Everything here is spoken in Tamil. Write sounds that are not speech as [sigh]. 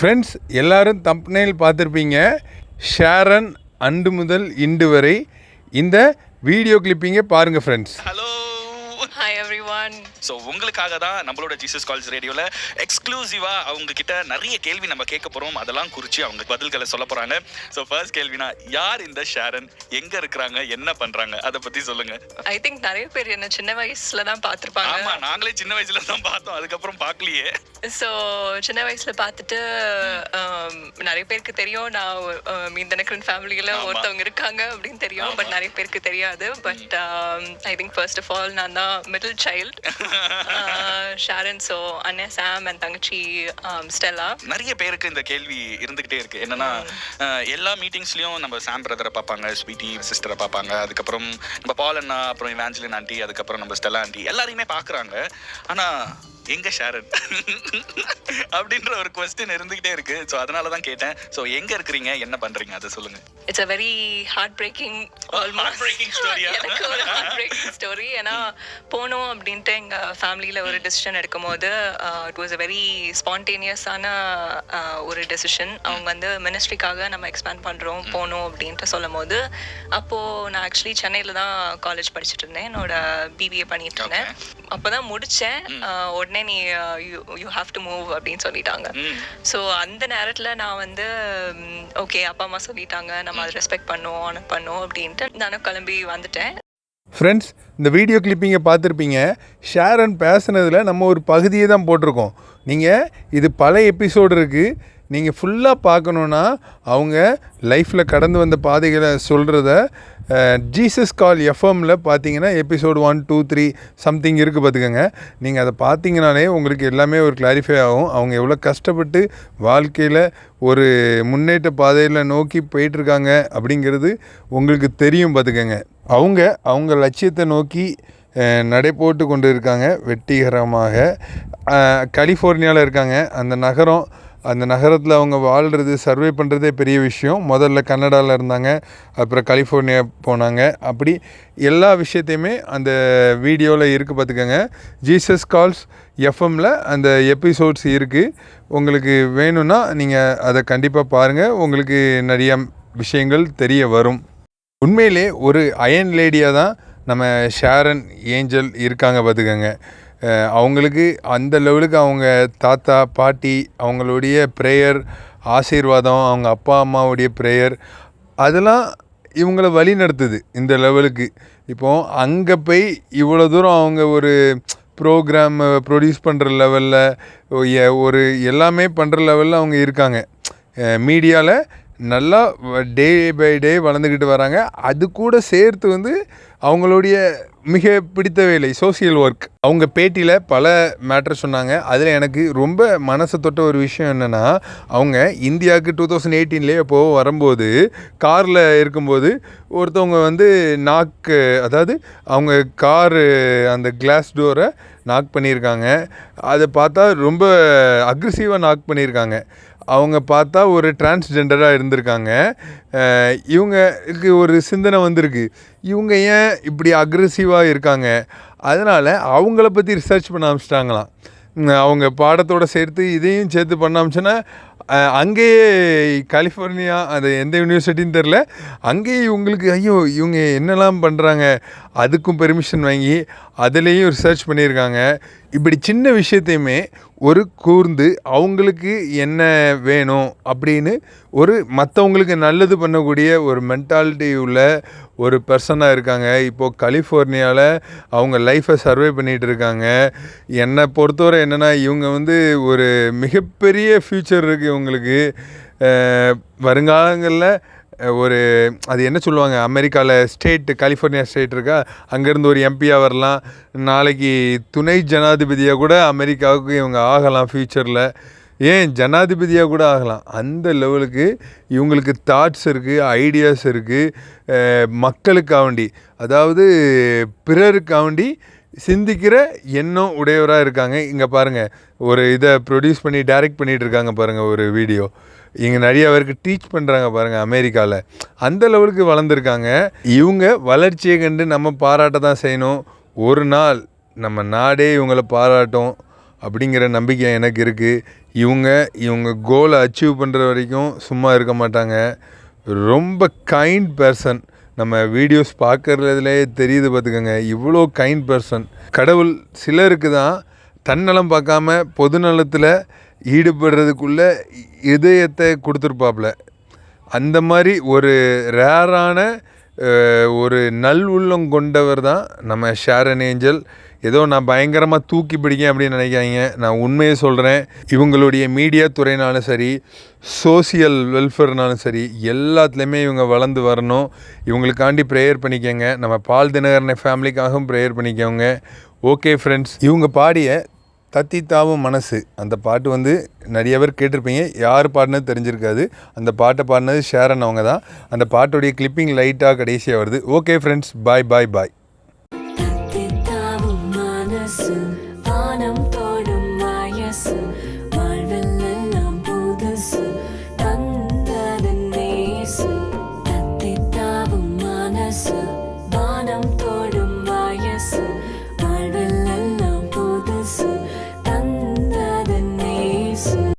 ஃப்ரெண்ட்ஸ் எல்லாரும் தம்ப்னேல் பார்த்துருப்பீங்க. ஷேரன் அண்டு முதல் இண்டு வரை இந்த வீடியோ கிளிப்பிங்கை பாருங்கள் ஃப்ரெண்ட்ஸ் ஹலோ ஸோ உங்களுக்காக தான் நம்மளோட ஜீசஸ் காலேஜ் ரேடியோவில் எக்ஸ்க்ளூசிவாக அவங்க கிட்ட நிறைய கேள்வி நம்ம கேட்க போகிறோம் அதெல்லாம் குறித்து அவங்க பதில்களை சொல்ல போகிறாங்க ஸோ ஃபர்ஸ்ட் கேள்வினா யார் இந்த ஷாரன் எங்கே இருக்கிறாங்க? என்ன பண்ணுறாங்க அதை பற்றி சொல்லுங்க. I think நிறைய பேர் என்ன சின்ன வயசுல தான் பார்த்துருப்பாங்க. ஆமாம் நாங்களே சின்ன வயசுல தான் பார்த்தோம். அதுக்கப்புறம் பார்க்கலையே. ஸோ சின்ன வயசுல பார்த்துட்டு um, நிறைய பேருக்கு தெரியும். நான் மீந்தனக்கரன் ஃபேமிலியில். ஒருத்தவங்க இருக்காங்க அப்படின்னு தெரியும். பட் நிறைய பேருக்கு தெரியாது. But I think first of all நான் தான் மிடில் சைல்ட் [laughs] ஷாரன் ஸோ அண்ணன் சாம் அண்ட் தங்கச்சி ஸ்டெல்லா நிறைய பேருக்கு இந்த கேள்வி இருந்துகிட்டே இருக்கு. என்னன்னா அஹ், எல்லா மீட்டிங்ஸ்லயும் நம்ம சாம் பிரதரை பார்ப்பாங்க ஸ்வீட்டி சிஸ்டரை பார்ப்பாங்க. அதுக்கப்புறம் நம்ம பால் அண்ணா அப்புறம் இவாஞ்சலின் ஆண்டி அதுக்கப்புறம் நம்ம ஸ்டெல்லா ஆண்டி எல்லாரையுமே பார்க்குறாங்க. ஆனா எங்க ஷாரன்? [laughs] அப்படின்ற ஒரு கொஸ்டின் இருந்துகிட்டே இருக்கு. ஸோ அதனால தான் கேட்டேன். ஸோ எங்க இருக்கிறீங்க? என்ன பண்றீங்க? அதை சொல்லுங்க. It's a very heartbreaking heartbreaking story ஆ? எனக்கு ஒரு ஹார்ட் பிரேக்கிங் ஸ்டோரி ஏன்னா போனோம் அப்படின்ட்டு எங்க ஃபேமிலியில ஒரு டெசிஷன் எடுக்கும் போது இட் வாஸ் அ வெரி ஸ்பான்டேனியஸான ஒரு டெசிஷன் அவங்க வந்து மினிஸ்ட்ரிக்காக நம்ம எக்ஸ்பேண்ட் பண்றோம் போகணும் அப்படின்ட்டு சொல்லும் போது அப்போ நான் ஆக்சுவலி சென்னையில தான் காலேஜ் படிச்சுட்டு இருந்தேன். என்னோட பிபிஏ பண்ணிட்டு இருந்தேன். அப்பதான் முடிச்சேன். ஆஹ் உடனே நீ யூ ஹாவ் டு மூவ் அப்படின்னு சொல்லிட்டாங்க. ஸோ அந்த நேரத்தில் நான் வந்து ஓகே அப்பா அம்மா சொல்லிட்டாங்க. நம்ம அதை ரெஸ்பெக்ட் பண்ணுவோம் பண்ணுவோம் அப்படின்ட்டு நானும் கிளம்பி வந்துட்டேன். ஃப்ரெண்ட்ஸ் இந்த வீடியோ கிளிப்பிங்கை பார்த்துருப்பீங்க. ஷேரன் பேசுனதில் நம்ம ஒரு பகுதியை தான் போட்டிருக்கோம். நீங்கள் இது பல எபிசோடு இருக்குது நீங்கள் ஃபுல்லாக பார்க்கணுன்னா அவங்க லைஃப்பில் கடந்து வந்த பாதைகளை சொல்கிறத ஜீசஸ் கால் எஃப்எம்மில் பார்த்தீங்கன்னா episode one two three something இருக்குது பார்த்துக்கோங்க. நீங்கள் அதை பார்த்தீங்கனாலே உங்களுக்கு எல்லாமே ஒரு கிளாரிஃபை ஆகும். அவங்க எவ்வளோ கஷ்டப்பட்டு வாழ்க்கையில் ஒரு முன்னேற்ற பாதையில் நோக்கி போயிட்டுருக்காங்க அப்படிங்கிறது உங்களுக்கு தெரியும் பார்த்துக்கோங்க. அவங்க அவங்க லட்சியத்தை நோக்கி நடைபோட்டு நடை போட்டு கொண்டு இருக்காங்க வெற்றிகரமாக கலிஃபோர்னியாவில் இருக்காங்க. அந்த நகரம் அந்த நகரத்தில் அவங்க வாழ்கிறது சர்வே பண்ணுறதே பெரிய விஷயம். முதல்ல கன்னடாவில் இருந்தாங்க அப்புறம் கலிஃபோர்னியா போனாங்க. அப்படி எல்லா விஷயத்தையுமே அந்த வீடியோவில் இருக்குது பார்த்துக்கோங்க ஜீசஸ் கால்ஸ் எஃப்எம்மில் அந்த எபிசோட்ஸ் இருக்குது உங்களுக்கு வேணும்னா நீங்கள் அதை கண்டிப்பாக பாருங்கள் உங்களுக்கு நிறைய விஷயங்கள் தெரிய வரும். உண்மையிலே ஒரு அயன் லேடியாக தான் நம்ம ஷேரன் ஏஞ்சல் இருக்காங்க பார்த்துக்கோங்க அவங்களுக்கு அந்த லெவலுக்கு அவங்க தாத்தா பாட்டி அவங்களுடைய ப்ரேயர் ஆசீர்வாதம் அவங்க அப்பா அம்மாவுடைய ப்ரேயர் அதெல்லாம் இவங்களை வழி நடத்துது இந்த லெவலுக்கு இப்போது அங்கே போய் இவ்வளோ தூரம் அவங்க ஒரு ப்ரோக்ராம் ப்ரொடியூஸ் பண்ணுற லெவலில் ஒரு எல்லாமே பண்ணுற லெவலில் அவங்க இருக்காங்க. மீடியாவில் நல்லா டே பை டே வளர்ந்துக்கிட்டு வராங்க. அது கூட சேர்த்து வந்து அவங்களுடைய மிக பிடித்த வேலை சோசியல் ஒர்க் அவங்க பேட்டியில் பல மேட்டர் சொன்னாங்க. அதில் எனக்கு ரொம்ப மனசை தொட்ட ஒரு விஷயம் என்னென்னா அவங்க இந்தியாவுக்கு டூ தௌசண்ட் எயிட்டீன்லேயே அப்போது வரும்போது காரில் இருக்கும்போது ஒருத்தவங்க வந்து நாக்கு அதாவது அவங்க காரு அந்த கிளாஸ் டோரை நாக் பண்ணியிருக்காங்க. அதை பார்த்தா ரொம்ப அக்ரெசிவாக நாக் பண்ணியிருக்காங்க. அவங்க பார்த்தா ஒரு டிரான்ஸ்ஜெண்டராக இருந்திருக்காங்க. இவங்களுக்கு ஒரு சிந்தனை வந்திருக்கு. இவங்க ஏன் இப்படி அக்ரெசிவாக இருக்காங்க? அதனால் அவங்கள பற்றி ரிசர்ச் பண்ண ஆரம்பிச்சிட்டாங்களாம். அவங்க பாடத்தோடு சேர்த்து இதையும் சேர்த்து பண்ண ஆரம்பிச்சோன்னா அங்கேயே கலிஃபோர்னியா அது எந்த யூனிவர்சிட்டின்னு தெரில அங்கேயே இவங்களுக்கு ஐயோ இவங்க என்னெல்லாம் பண்ணுறாங்க அதுக்கும் பெர்மிஷன் வாங்கி அதுலேயும் ரிசர்ச் பண்ணியிருக்காங்க. இப்படி சின்ன விஷயத்தையுமே ஒரு கூர்ந்து அவங்களுக்கு என்ன வேணும் அப்படின்னு ஒரு மற்றவங்களுக்கு நல்லது பண்ணக்கூடிய ஒரு மென்டாலிட்டி உள்ள ஒரு பர்சனாக இருக்காங்க. இப்போது கலிஃபோர்னியாவில் அவங்க லைஃப்பை சர்வே பண்ணிகிட்டு இருக்காங்க. என்னை பொறுத்தவரை என்னென்னா இவங்க வந்து ஒரு மிகப்பெரிய ஃப்யூச்சர் இருக்குது இவங்களுக்கு வருங்காலங்களில் ஒரு அது என்ன சொல்லுவாங்க அமெரிக்காவில் ஸ்டேட்டு கலிஃபோர்னியா ஸ்டேட் இருக்கா அங்கேருந்து ஒரு எம்பியாக வரலாம். நாளைக்கு துணை ஜனாதிபதியாக கூட அமெரிக்காவுக்கு இவங்க ஆகலாம் ஃப்யூச்சரில் ஏன் ஜனாதிபதியாக கூட ஆகலாம்? அந்த லெவலுக்கு இவங்களுக்கு தாட்ஸ் இருக்குது ஐடியாஸ் இருக்குது மக்களுக்காண்டி அதாவது பிறருக்காண்டி சிந்திக்கிற எண்ணம் உடையவராக இருக்காங்க. இங்கே பாருங்கள் ஒரு இதை ப்ரொடியூஸ் பண்ணி டைரக்ட் பண்ணிகிட்டு இருக்காங்க பாருங்கள் ஒரு வீடியோ இங்கே நிறைய பேருக்கு டீச் பண்ணுறாங்க பாருங்கள் அமெரிக்காவில் அந்த லெவலுக்கு வளர்ந்துருக்காங்க. இவங்க வளர்ச்சியை கண்டு நம்ம பாராட்ட தான் செய்யணும். ஒரு நாள் நம்ம நாடே இவங்களை பாராட்டும் அப்படிங்கிற நம்பிக்கை எனக்கு இருக்குது இவங்க இவங்க கோலை அச்சீவ் பண்ணுற வரைக்கும் சும்மா இருக்க மாட்டாங்க. ரொம்ப கைண்ட் பர்சன் நம்ம வீடியோஸ் பார்க்குறதுலே தெரியுது பார்த்துக்கோங்க. இவ்வளோ கைண்ட் பர்சன் கடவுள் சிலருக்கு தான் தன்னலம் பார்க்காம பொதுநலத்தில் ஈடுபடுறதுக்குள்ளே இதயத்தை கொடுத்துருப்பாப்புல அந்த மாதிரி ஒரு ரேரான ஒரு நல் உள்ளம் கொண்டவர் தான் நம்ம ஷேரன் ஏஞ்சல் ஏதோ நான் பயங்கரமாக தூக்கி பிடிக்கேன் அப்படின்னு நினைக்காங்க நான் உண்மையை சொல்கிறேன் இவங்களுடைய மீடியா துறைனாலும் சரி சோசியல் வெல்ஃபேர்னாலும் சரி எல்லாத்துலேயுமே இவங்க வளர்ந்து வரணும். இவங்களுக்காண்டி ப்ரேயர் பண்ணிக்கோங்க. நம்ம பால் தினகரனை ஃபேமிலிக்காகவும் ப்ரேயர் பண்ணிக்கோங்க. ஓகே ஃப்ரெண்ட்ஸ் இவங்க பாடிய தத்தி தாவும் மனசு அந்த பாட்டு வந்து நிறைய பேர் கேட்டிருப்பீங்க. யார் பாடினது தெரிஞ்சிருக்காது. அந்த பாட்டை பாடினது ஷேரன் அவங்க தான் அந்த பாட்டுடைய கிளிப்பிங் லைட்டாக கடைசியாக வருது. ஓகே ஃப்ரெண்ட்ஸ் பாய் பாய் பாய்